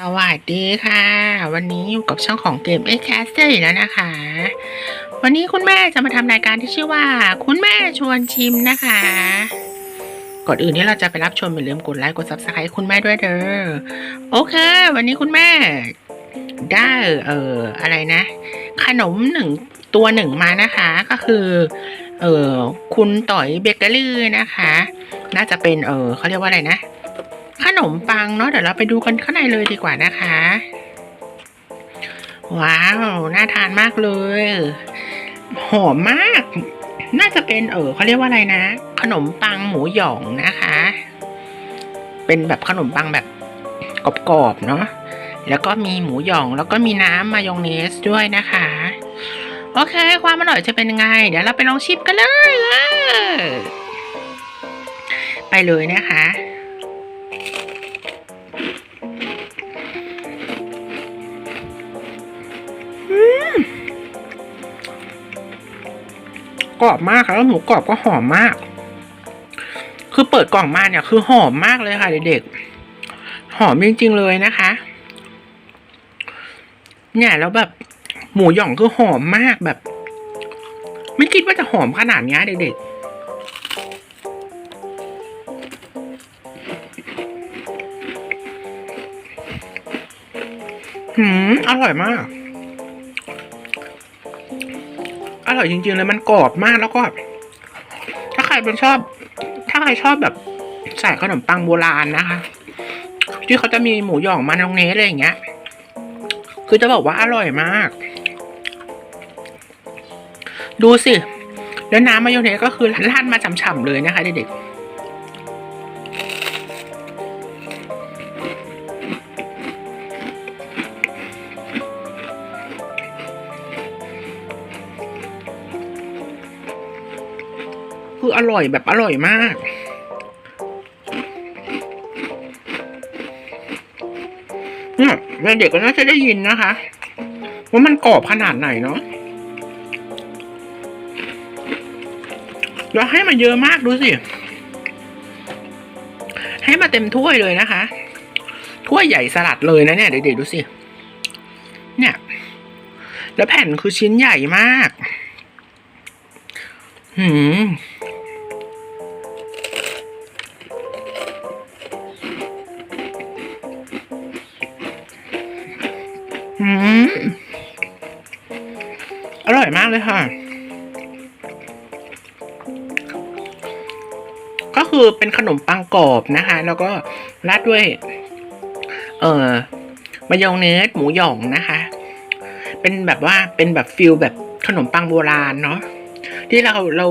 สวัสดีค่ะ วันนี้อยู่กับช่องของเกมเอ็กแคสเตอร์แล้วนะคะ วันนี้คุณแม่จะมาทำรายการที่ชื่อว่า คุณแม่ชวนชิมนะคะ ก่อนอื่นที่เราจะไปรับชมอย่าลืมกดไลค์กด subscribe คุณแม่ด้วยเด้อโอเค วันนี้คุณแม่ได้เอ่ออะไรนะ ขนมหนึ่งตัวหนึ่งมานะคะก็คือเอ่อคุณต่อยเบเกอรี่นะคะ น่าจะเป็นเออเขาเรียกว่าอะไรนะ ขนมปังเนาะเดี๋ยวเราไปดูกันข้างในเลยดีกว่านะคะ ว้าว น่าทานมากเลย หอมมาก น่าจะเป็นเออเขาเรียกว่าอะไรนะ ขนมปังหมูหยองนะคะ เป็นแบบขนมปังแบบกรอบๆเนาะแล้วก็มีหมูหยองแล้วก็มีน้ำมายองเนสด้วยนะคะ โอเค ความอร่อยจะเป็นยังไง เดี๋ยวเราไปลองชิมกันเลย ไปเลยนะคะ กรอบมากค่ะแล้วหมูกรอบก็หอมมาก คือเปิดกล่องมาเนี่ยคือหอมมากเลยค่ะเด็กๆหอมจริงๆเลยนะคะ เนี่ยแล้วแบบหมูหย่องคือหอมมากแบบ ไม่คิดว่าจะหอมขนาดนี้เด็กๆหืมอร่อยมาก ร่อยจริงๆเลยมันกรอบมากแล้วก็ ถ้าใครเป็นชอบ ถ้าใครชอบแบบใส่ขนมปังโบราณนะคะ ที่เขาจะมีหมูหยองมานองเนสอะไรอย่างเงี้ย คือจะบอกว่าอร่อยมาก ดูสิ แล้วน้ำมายองเนสก็คือราดมาฉ่ำๆเลยนะคะเด็กๆ คืออร่อยแบบอร่อยมาก เนี่ยเด็กๆก็น่าจะได้ยินนะคะว่ามันกรอบขนาดไหนเนาะแล้วให้มาเยอะมากดูสิ ให้มาเต็มถ้วยเลยนะคะ ถ้วยใหญ่สลัดเลยนะเนี่ยเด็กๆดูสิ เนี่ย แล้วแผ่นคือชิ้นใหญ่มาก หืม อืมอร่อยมากเลยค่ะ ก็คือเป็นขนมปังกรอบนะคะ แล้วก็ราดด้วย เอ่อมายองเนสหมูหยองนะคะ เป็นแบบว่าเป็นแบบฟิลแบบขนมปังโบราณเนาะที่เราเรา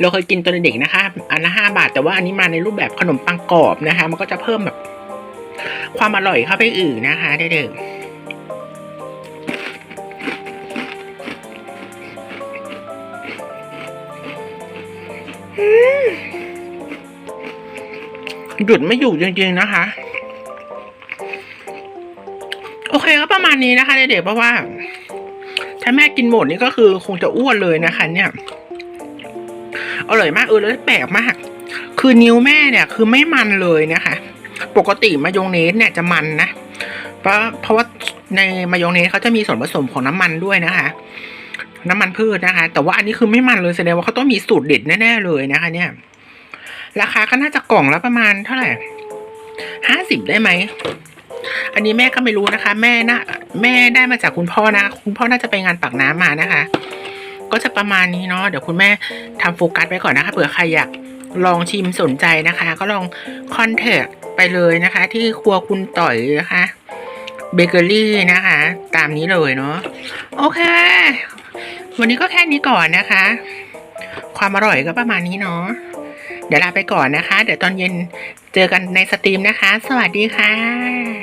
เราเคยกินตอนเด็กนะคะ อันละห้าบาท แต่ว่าอันนี้มาในรูปแบบขนมปังกรอบนะคะ มันก็จะเพิ่มแบบความอร่อยเข้าไปอื่นนะคะเด็กๆ หยุดไม่อยู่จริงๆนะคะ โอเคก็ประมาณนี้นะคะเด็กๆเพราะว่า ถ้าแม่กินหมดนี่ก็คือคงจะอ้วนเลยนะคะ เนี่ยอร่อยมากเออแล้วแปลกมาก คือนิ้วแม่เนี่ย คือไม่มันเลยนะคะ ปกติมายองเนสเนี่ยจะมันนะเพราะเพราะว่าในมายองเนสเขาจะมีส่วนผสมของน้ำมันด้วยนะคะ น้ำมันพืชนะคะ แต่ว่าอันนี้คือไม่มันเลยแสดงว่าเขาต้องมีสูตรเด็ดแน่ๆเลยนะคะ เนี่ย ราคาก็น่าจะกล่องละประมาณเท่าไหร่ห้าสิบได้ไหมอันนี้แม่ก็ไม่รู้นะคะ แม่น่ะแม่ได้มาจากคุณพ่อนะ คุณพ่อน่าจะไปงานปากน้ำมานะคะ ก็จะประมาณนี้เนาะเดี๋ยวคุณแม่ทำโฟกัสไว้ก่อนนะคะเผื่อใครอยากลองชิมสนใจนะคะ ก็ลองคอนแทคไปเลยนะคะ ที่ครัวคุณต่อยนะคะเบเกอรี่นะคะ ตามนี้เลยเนาะโอเค วันนี้ก็แค่นี้ก่อนนะคะ ความอร่อยก็ประมาณนี้เนาะเดี๋ยวลาไปก่อนนะคะ เดี๋ยวตอนเย็นเจอกันในสตรีมนะคะ สวัสดีค่ะ